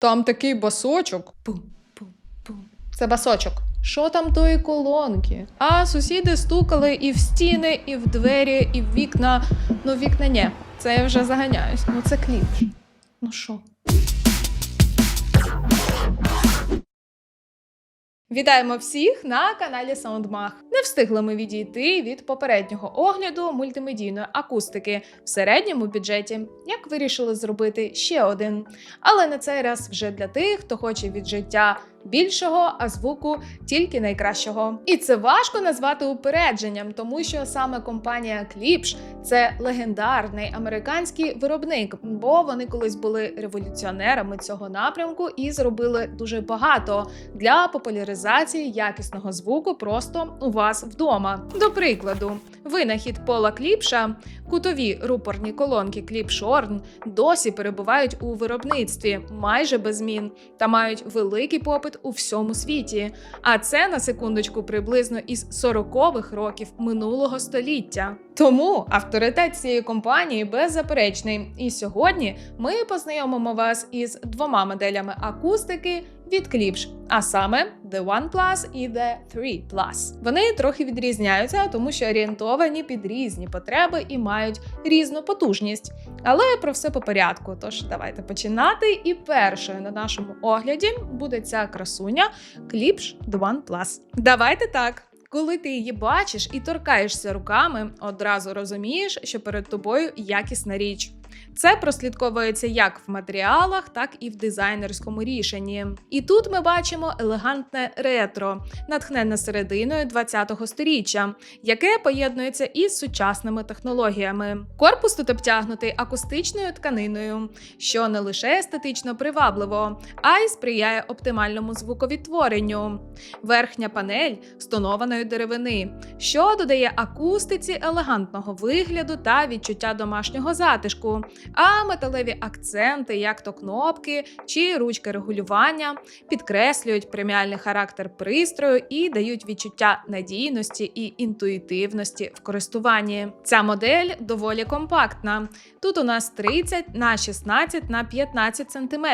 Там такий басочок. Пум-пум-пум. Це басочок. Що там тої колонки? А сусіди стукали і в стіни, і в двері, і в вікна. Ну, вікна ні. Це я вже заганяюсь. Ну це кліп. Ну що? Вітаємо всіх на каналі Soundmag. Не встигли ми відійти від попереднього огляду мультимедійної акустики в середньому бюджеті, як вирішили зробити ще один. Але на цей раз вже для тих, хто хоче від життя більшого, а звуку тільки найкращого. І це важко назвати упередженням, тому що саме компанія Klipsch – це легендарний американський виробник, бо вони колись були революціонерами цього напрямку і зробили дуже багато для популяризації якісного звуку просто у вас вдома. До прикладу, винахід Пола Кліпша, кутові рупорні колонки Кліпшорн досі перебувають у виробництві майже без змін та мають великий попит у всьому світі. А це на секундочку приблизно із 40-х років минулого століття. Тому авторитет цієї компанії беззаперечний. І сьогодні ми познайомимо вас із двома моделями акустики від Klipsch, а саме The One і The 3 Plus. Вони трохи відрізняються, тому що орієнтовані під різні потреби і мають різну потужність. Але про все по порядку. Тож давайте починати. І першою на нашому огляді буде ця красуня Klipsch The One. Давайте так. Коли ти її бачиш і торкаєшся руками, одразу розумієш, що перед тобою якісна річ. Це прослідковується як в матеріалах, так і в дизайнерському рішенні. І тут ми бачимо елегантне ретро, натхненне серединою 20-го сторіччя, яке поєднується із сучасними технологіями. Корпус тут обтягнутий акустичною тканиною, що не лише естетично привабливо, а й сприяє оптимальному звуковідтворенню. Верхня панель з тонованої деревини, що додає акустиці елегантного вигляду та відчуття домашнього затишку. А металеві акценти, як то кнопки чи ручки регулювання, підкреслюють преміальний характер пристрою і дають відчуття надійності і інтуїтивності в користуванні. Ця модель доволі компактна. Тут у нас 30 на 16 на 15 см,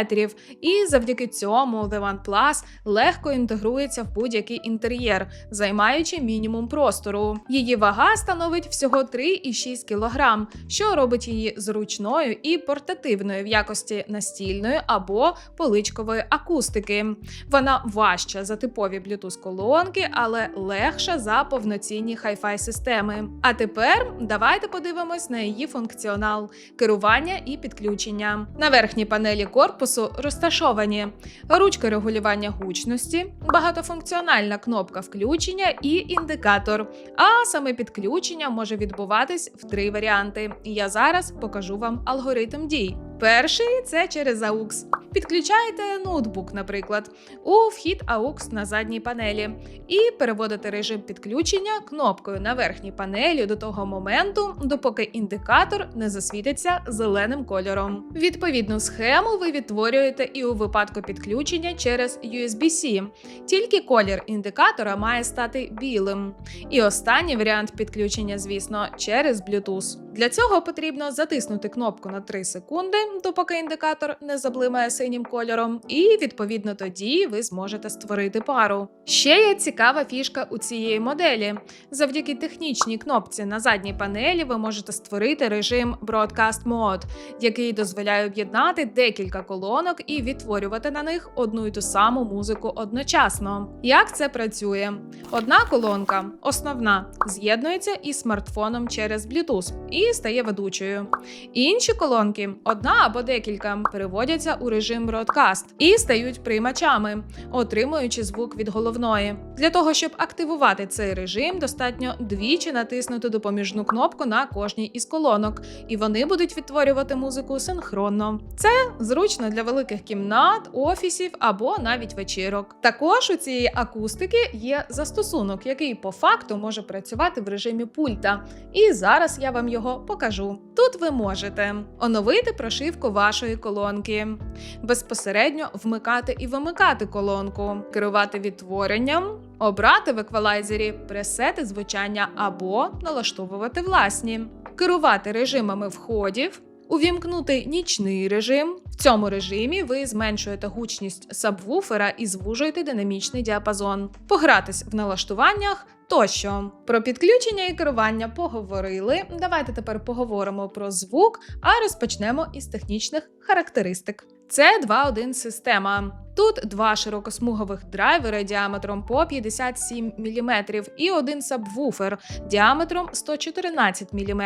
і завдяки цьому The One Plus легко інтегрується в будь-який інтер'єр, займаючи мінімум простору. Її вага становить всього 3,6 кг, що робить її зручною і портативною в якості настільної або поличкової акустики. Вона важча за типові Bluetooth колонки, але легша за повноцінні Hi-Fi системи. А тепер давайте подивимось на її функціонал, керування і підключення. На верхній панелі корпусу розташовані ручка регулювання гучності, багатофункціональна кнопка включення і індикатор. А саме підключення може відбуватись в три варіанти. Я зараз покажу вам алгоритм дій. Перший це через AUX. Підключаєте ноутбук, наприклад, у вхід AUX на задній панелі, і переводите режим підключення кнопкою на верхній панелі до того моменту, допоки індикатор не засвітиться зеленим кольором. Відповідну схему ви відтворюєте і у випадку підключення через USB-C. Тільки колір індикатора має стати білим. І останній варіант підключення, звісно, через Bluetooth. Для цього потрібно затиснути кнопку на 3 секунди, допоки індикатор не заблимає синім кольором, і відповідно тоді ви зможете створити пару. Ще є цікава фішка у цієї моделі. Завдяки технічній кнопці на задній панелі ви можете створити режим Broadcast Mode, який дозволяє об'єднати декілька колонок і відтворювати на них одну й ту саму музику одночасно. Як це працює? Одна колонка, основна, з'єднується із смартфоном через Bluetooth і стає ведучою. Інші колонки, одна або декілька, переводяться у режим Broadcast і стають приймачами, отримуючи звук від головної. Для того, щоб активувати цей режим, достатньо двічі натиснути допоміжну кнопку на кожній із колонок, і вони будуть відтворювати музику синхронно. Це зручно для великих кімнат, офісів або навіть вечірок. Також у цієї акустики є застосунок, який по факту може працювати в режимі пульта. І зараз я вам його покажу. Тут ви можете оновити прошивку вашої колонки, безпосередньо вмикати і вимикати колонку, керувати відтворенням, обрати в еквалайзері пресети звучання або налаштовувати власні, керувати режимами входів. увімкнути нічний режим. В цьому режимі ви зменшуєте гучність сабвуфера і звужуєте динамічний діапазон, погратись в налаштуваннях. Тощо про підключення і керування поговорили. Давайте тепер поговоримо про звук, а розпочнемо із технічних характеристик. Це 2.1 система. Тут два широкосмугових драйвери діаметром по 57 мм і один сабвуфер діаметром 114 мм.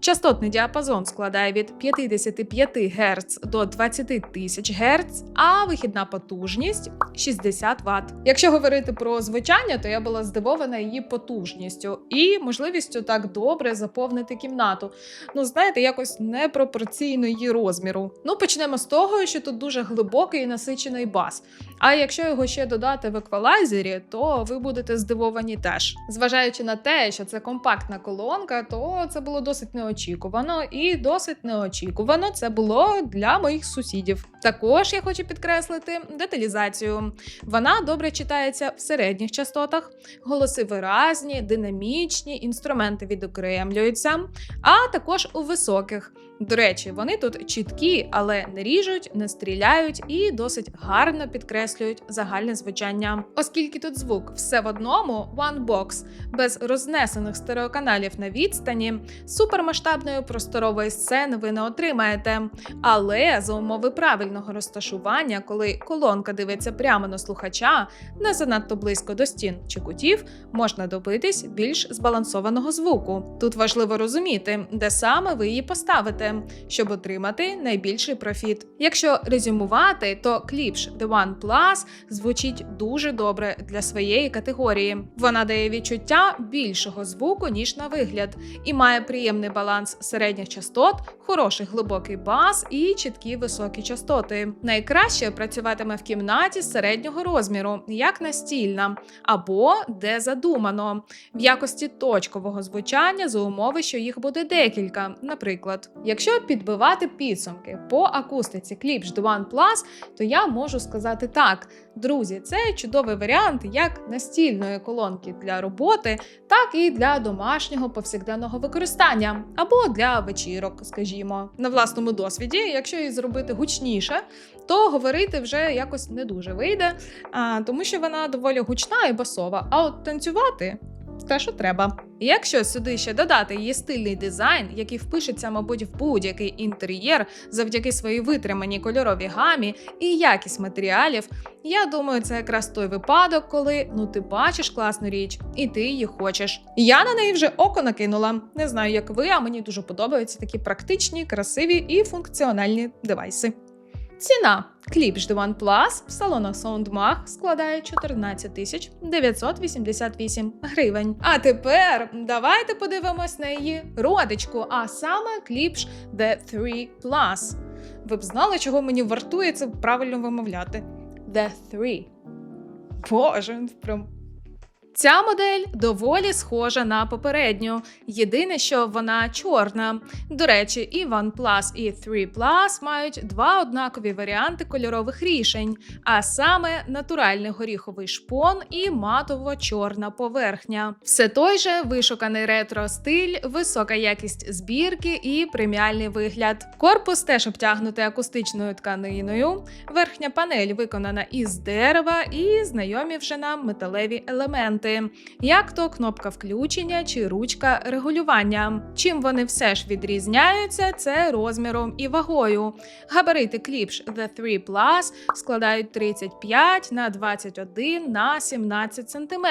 Частотний діапазон складає від 55 Гц до 20 тисяч Гц, а вихідна потужність 60 Вт. Якщо говорити про звучання, то я була здивована її потужністю і можливістю так добре заповнити кімнату. Ну, знаєте, якось непропорційно її розміру. Ну, почнемо з того, що тут дуже глибокий і насичений бас. А якщо його ще додати в еквалайзері, то ви будете здивовані теж. Зважаючи на те, що це компактна колонка, то це було досить неочікувано, і досить неочікувано це було для моїх сусідів. Також я хочу підкреслити деталізацію. Вона добре читається в середніх частотах, голоси виразні, динамічні, інструменти відокремлюються, а також у високих. До речі, вони тут чіткі, але не ріжуть, не стріляють і досить гарно підкреслюють загальне звучання. Оскільки тут звук все в одному, one box, без рознесених стереоканалів на відстані, супермасштабної просторової сцени ви не отримаєте. Але за умови правильного розташування, коли колонка дивиться прямо на слухача, не занадто близько до стін чи кутів, можна добитись більш збалансованого звуку. Тут важливо розуміти, де саме ви її поставите, щоб отримати найбільший профіт. Якщо резюмувати, то кліпш The One Plus звучить дуже добре для своєї категорії. Вона дає відчуття більшого звуку, ніж на вигляд, і має приємний баланс середніх частот, хороший глибокий бас і чіткі високі частоти. Найкраще працюватиме в кімнаті середнього розміру, як настільна, або де задумано, в якості точкового звучання за умови, що їх буде декілька. Наприклад, якщо підбивати підсумки по акустиці The One Plus, то я можу сказати так: друзі, це чудовий варіант як настільної колонки для роботи, так і для домашнього повсякденного використання або для вечірок, скажімо. На власному досвіді, якщо її зробити гучніше, то говорити вже якось не дуже вийде, тому що вона доволі гучна і басова. А от танцювати те, що треба. Якщо сюди ще додати її стильний дизайн, який впишеться, мабуть, в будь-який інтер'єр завдяки своїй витриманій кольоровій гамі і якість матеріалів, я думаю, це якраз той випадок, коли ну ти бачиш класну річ, і ти її хочеш. Я на неї вже око накинула. Не знаю, як ви, а мені дуже подобаються такі практичні, красиві і функціональні девайси. Ціна Кліпш The One Plus в салонах SoundMag складає 14 тисяч 988 гривень. А тепер давайте подивимось на її родичку, а саме кліпш The 3 Plus. Ви б знали, чого мені вартує це правильно вимовляти? The 3. Боже, прям Ця модель доволі схожа на попередню. Єдине, що вона чорна. До речі, і OnePlus, і 3 Plus мають два однакові варіанти кольорових рішень, а саме натуральний горіховий шпон і матово-чорна поверхня. Все той же вишуканий ретро стиль, висока якість збірки і преміальний вигляд. Корпус теж обтягнутий акустичною тканиною. Верхня панель виконана із дерева і знайомі вже нам металеві елементи як то кнопка включення чи ручка регулювання. Чим вони все ж відрізняються, це розміром і вагою. Габарити кліпш The 3 Plus складають 35 на 21 на 17 см,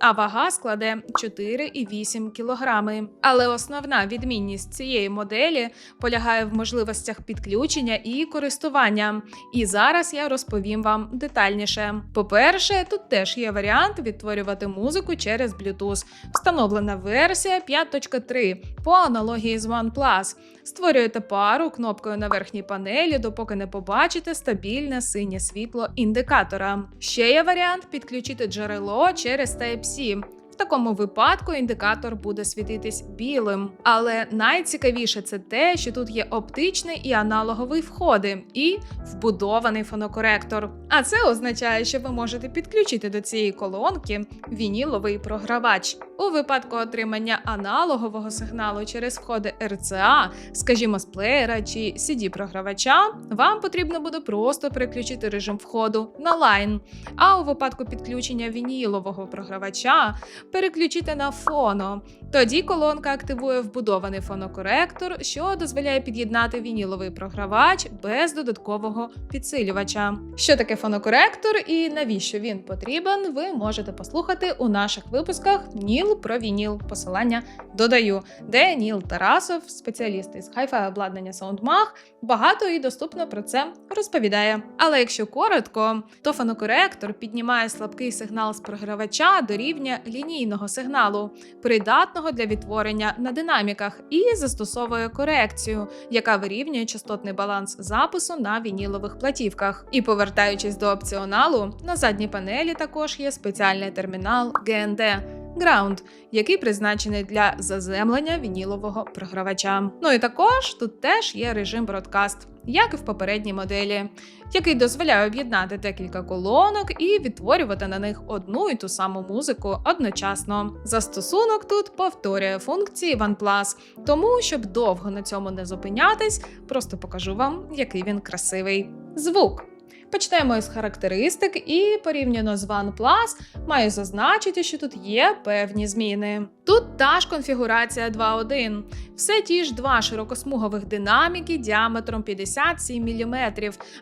а вага складе 4,8 кг. Але основна відмінність цієї моделі полягає в можливостях підключення і користування. І зараз я розповім вам детальніше. По-перше, тут теж є варіант відтворювати слухати музику через Bluetooth. Встановлена версія 5.3 по аналогії з OnePlus. Створюєте пару кнопкою на верхній панелі, допоки не побачите стабільне синє світло індикатора. Ще є варіант підключити джерело через Type-C. В такому випадку індикатор буде світитись білим. Але найцікавіше це те, що тут є оптичний і аналоговий входи, і вбудований фонокоректор. А це означає, що ви можете підключити до цієї колонки вініловий програвач. У випадку отримання аналогового сигналу через входи RCA, скажімо, з плеєра чи CD-програвача, вам потрібно буде просто переключити режим входу на лайн. А у випадку підключення вінілового програвача переключити на фоно. Тоді колонка активує вбудований фонокоректор, що дозволяє під'єднати вініловий програвач без додаткового підсилювача. Що таке фонокоректор і навіщо він потрібен, ви можете послухати у наших випусках Ніл про вініл. Посилання додаю, де Ніл Тарасов, спеціаліст із хай-фай обладнання SoundMag, багато і доступно про це розповідає. Але якщо коротко, то фонокоректор піднімає слабкий сигнал з програвача до рівня лінійного сигналу, придатного для відтворення на динаміках, і застосовує корекцію, яка вирівнює частотний баланс запису на вінілових платівках. І повертаючись до опціоналу, на задній панелі також є спеціальний термінал GND Ground, який призначений для заземлення вінілового програвача. Ну і також тут теж є режим бродкаст, як і в попередній моделі, який дозволяє об'єднати декілька колонок і відтворювати на них одну і ту саму музику одночасно. Застосунок тут повторює функції OnePlus, тому щоб довго на цьому не зупинятись, просто покажу вам, який він красивий. Звук. Почнемо із характеристик, і порівняно з OnePlus маю зазначити, що тут є певні зміни. Тут та ж конфігурація 2.1, все ті ж два широкосмугових динаміки діаметром 57 мм,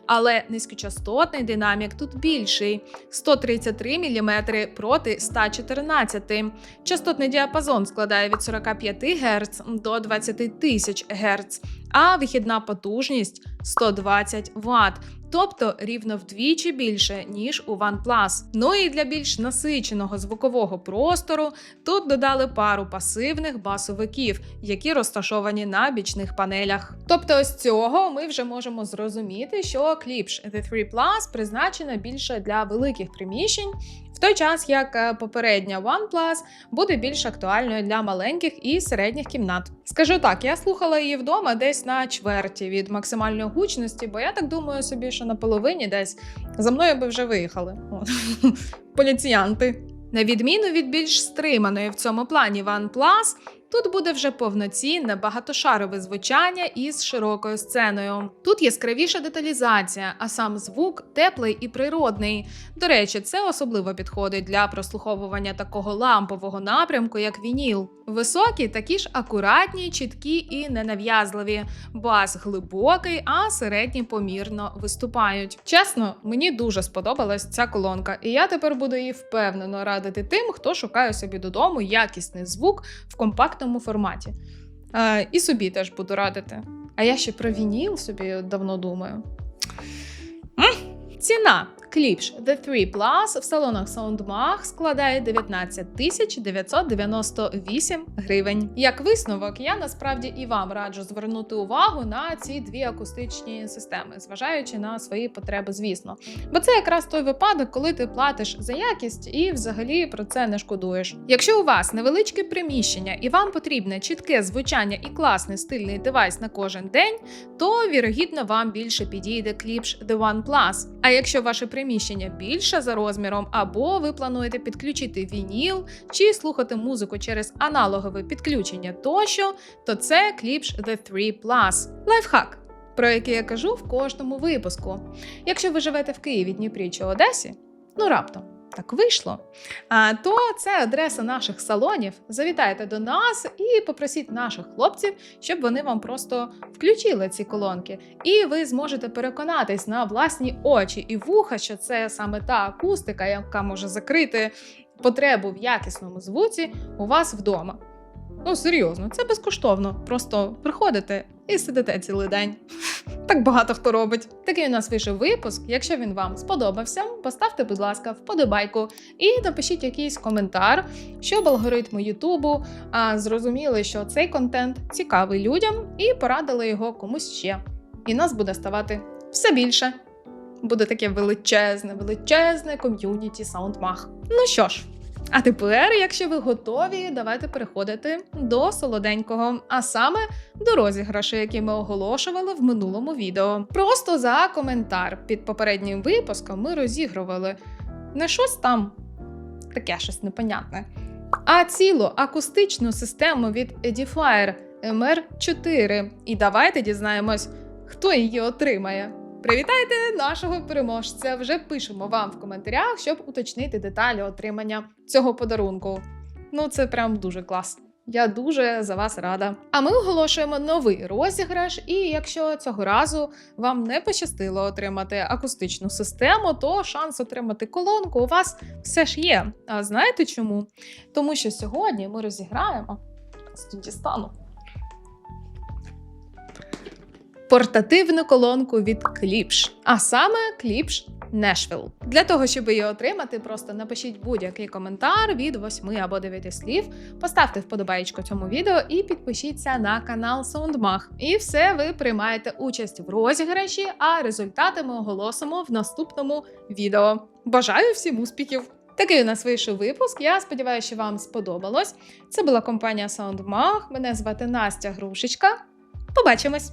але низькочастотний динамік тут більший 133 мм проти 114. Частотний діапазон складає від 45 Гц до 20 тисяч Гц, а вихідна потужність 120 Вт тобто рівно вдвічі більше, ніж у OnePlus. Ну і для більш насиченого звукового простору тут додали пару пасивних басовиків, які розташовані на бічних панелях. Тобто, з цього ми вже можемо зрозуміти, що Klipsch The 3 Plus призначена більше для великих приміщень. В той час як е, попередня OnePlus буде більш актуальною для маленьких і середніх кімнат. Скажу так, я слухала її вдома десь на чверті від максимальної гучності, бо я так думаю собі, що на половині десь за мною би вже виїхали. Поліціянти. На відміну від більш стриманої в цьому плані OnePlus, Тут буде вже повноцінне багатошарове звучання із широкою сценою. Тут яскравіша деталізація, а сам звук теплий і природний. До речі, це особливо підходить для прослуховування такого лампового напрямку, як вініл. Високі такі ж акуратні, чіткі і ненав'язливі. Бас глибокий, а середні помірно виступають. Чесно, мені дуже сподобалась ця колонка, і я тепер буду її впевнено радити тим, хто шукає собі додому якісний звук в компактному форматі. Е, І собі теж буду радити. А я ще про вініл собі давно думаю. Ціна Кліпш The 3 Plus в салонах SoundMag складає 19 тисяч 998 гривень. Як висновок, я насправді і вам раджу звернути увагу на ці дві акустичні системи, зважаючи на свої потреби, звісно. Бо це якраз той випадок, коли ти платиш за якість і взагалі про це не шкодуєш. Якщо у вас невеличке приміщення і вам потрібне чітке звучання і класний стильний девайс на кожен день, то вірогідно вам більше підійде кліпш The One Plus. А якщо ваше приміщення більше за розміром, або ви плануєте підключити вініл чи слухати музику через аналогове підключення тощо, то це кліпш The 3 Plus. Лайфхак. Про який я кажу в кожному випуску. Якщо ви живете в Києві, Дніпрі чи Одесі, ну раптом так вийшло, то це адреса наших салонів. Завітайте до нас і попросіть наших хлопців, щоб вони вам просто включили ці колонки. І ви зможете переконатись на власні очі і вуха, що це саме та акустика, яка може закрити потребу в якісному звуці у вас вдома. Ну, серйозно, це безкоштовно. Просто приходите і сидите цілий день. Так багато хто робить. Такий у нас вийшов випуск. Якщо він вам сподобався, поставте, будь ласка, вподобайку і напишіть якийсь коментар, щоб алгоритми Ютубу зрозуміли, що цей контент цікавий людям, і порадили його комусь ще. І нас буде ставати все більше. Буде таке величезне, величезне ком'юніті SoundMag. Ну що ж. А тепер, якщо ви готові, давайте переходити до солоденького, а саме до розіграшу, який ми оголошували в минулому відео. Просто за коментар під попереднім випуском ми розігрували не щось там таке щось непонятне, а цілу акустичну систему від Edifier MR4. І давайте дізнаємось, хто її отримає. Привітайте нашого переможця! Вже пишемо вам в коментарях, щоб уточнити деталі отримання цього подарунку. Ну, це прям дуже клас. Я дуже за вас рада. А ми оголошуємо новий розіграш. І якщо цього разу вам не пощастило отримати акустичну систему, то шанс отримати колонку у вас все ж є. А знаєте чому? Тому що сьогодні ми розіграємо з портативну колонку від Klipsch, а саме Klipsch Nashville. Для того, щоб її отримати, просто напишіть будь-який коментар від 8 або 9 слів, поставте вподобайку цьому відео і підпишіться на канал Soundmag. І все, ви приймаєте участь в розіграші, а результати ми оголосимо в наступному відео. Бажаю всім успіхів! Такий у нас вийшов випуск. Я сподіваюся, що вам сподобалось. Це була компанія Soundmag. Мене звати Настя Грушечка. Побачимось!